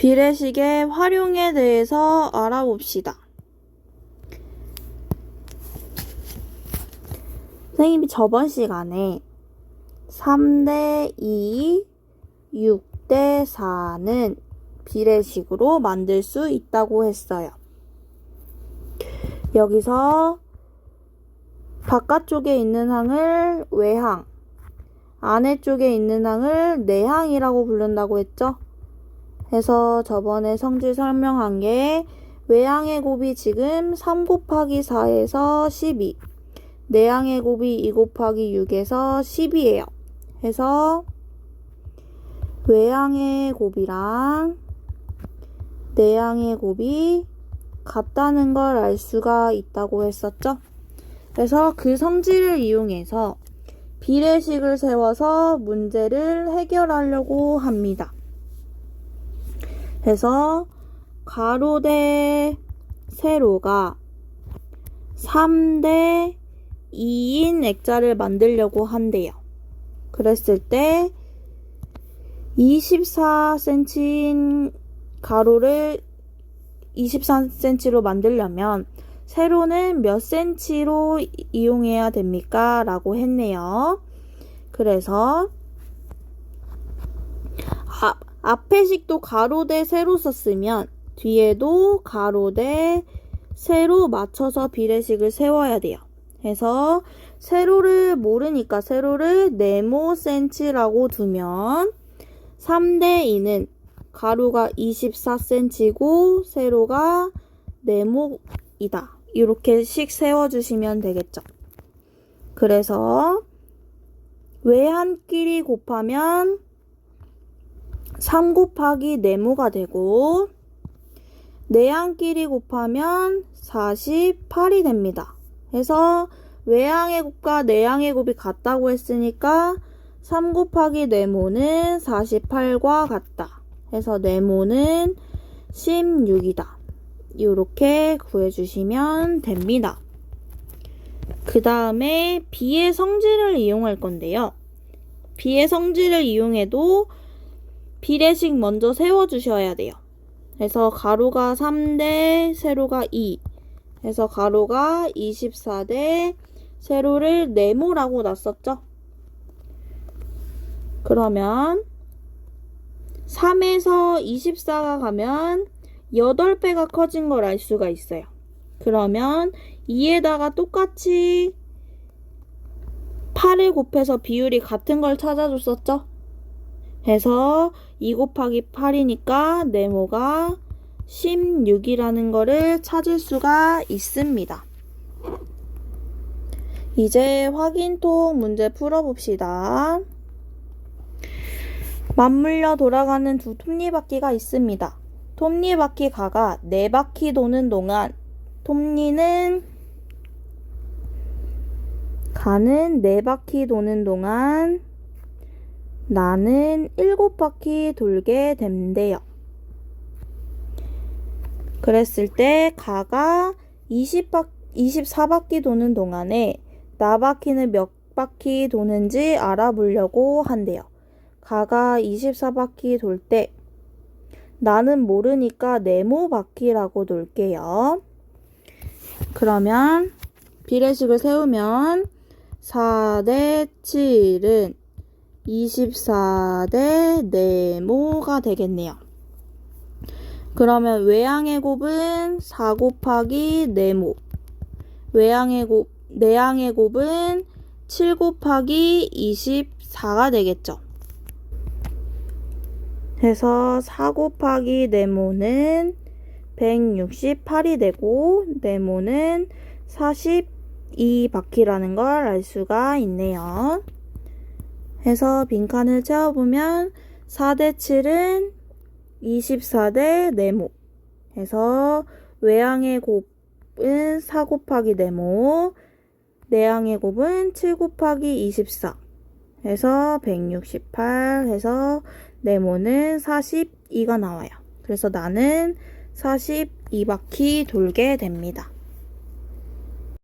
비례식의 활용에 대해서 알아봅시다. 선생님이 저번 시간에 3대 2, 6대 4는 비례식으로 만들 수 있다고 했어요. 여기서 바깥쪽에 있는 항을 외항, 안에 쪽에 있는 항을 내항이라고 부른다고 했죠? 해서 저번에 성질 설명한 게 외항의 곱이 지금 3 곱하기 4에서 12, 내항의 곱이 2 곱하기 6에서 10이에요. 해서 외항의 곱이랑 내항의 곱이 같다는 걸 알 수가 있다고 했었죠? 그래서 그 성질을 이용해서 비례식을 세워서 문제를 해결하려고 합니다. 그래서 가로 대 세로가 3대 2인 액자를 만들려고 한대요. 그랬을 때 24cm인 가로를 24cm로 만들려면 세로는 몇 cm로 이용해야 됩니까? 라고 했네요. 그래서 아, 앞에 식도 가로 대 세로 썼으면 뒤에도 가로 대 세로 맞춰서 비례식을 세워야 돼요. 해서 세로를 모르니까 세로를 네모 cm라고 두면 3대 2는 가로가 24cm고 세로가 네모이다. 이렇게씩 세워주시면 되겠죠. 그래서 외한끼리 곱하면 3 곱하기 네모가 되고 내항끼리 곱하면 48이 됩니다. 그래서 외항의 곱과 내항의 곱이 같다고 했으니까 3 곱하기 네모는 48과 같다. 해서 네모는 16이다. 이렇게 구해주시면 됩니다. 그 다음에 비의 성질을 이용할 건데요. 비의 성질을 이용해도 비례식 먼저 세워주셔야 돼요. 그래서 가로가 3대 세로가 2 해서 가로가 24대 세로를 네모라고 놨었죠. 그러면 3에서 24가 가면 8배가 커진 걸 알 수가 있어요. 그러면 2에다가 똑같이 8을 곱해서 비율이 같은 걸 찾아줬었죠? 해서 2 곱하기 8이니까 네모가 16이라는 거를 찾을 수가 있습니다. 이제 확인통 문제 풀어봅시다. 맞물려 돌아가는 두 톱니바퀴가 있습니다. 톱니바퀴 가가 네 바퀴 도는 동안 톱니는 가는 네 바퀴 도는 동안 나는 일곱 바퀴 돌게 된대요. 그랬을 때 가가 20바, 24바퀴 도는 동안에 나 바퀴는 몇 바퀴 도는지 알아보려고 한대요. 가가 24바퀴 돌 때 나는 모르니까 네모 바퀴라고 놓을게요. 그러면 비례식을 세우면 4대 7은 24대 네모가 되겠네요. 그러면 외항의 곱은 4 곱하기 네모. 외항의 곱, 내항의 곱은 7 곱하기 24가 되겠죠. 해서 4 곱하기 네모는 168이 되고 네모는 42바퀴라는 걸 알 수가 있네요. 해서 빈칸을 채워보면 4대 7은 24대 네모 해서 외항의 곱은 4 곱하기 네모 내항의 곱은 7 곱하기 24 해서 168 해서 네모는 42가 나와요. 그래서 나는 42바퀴 돌게 됩니다.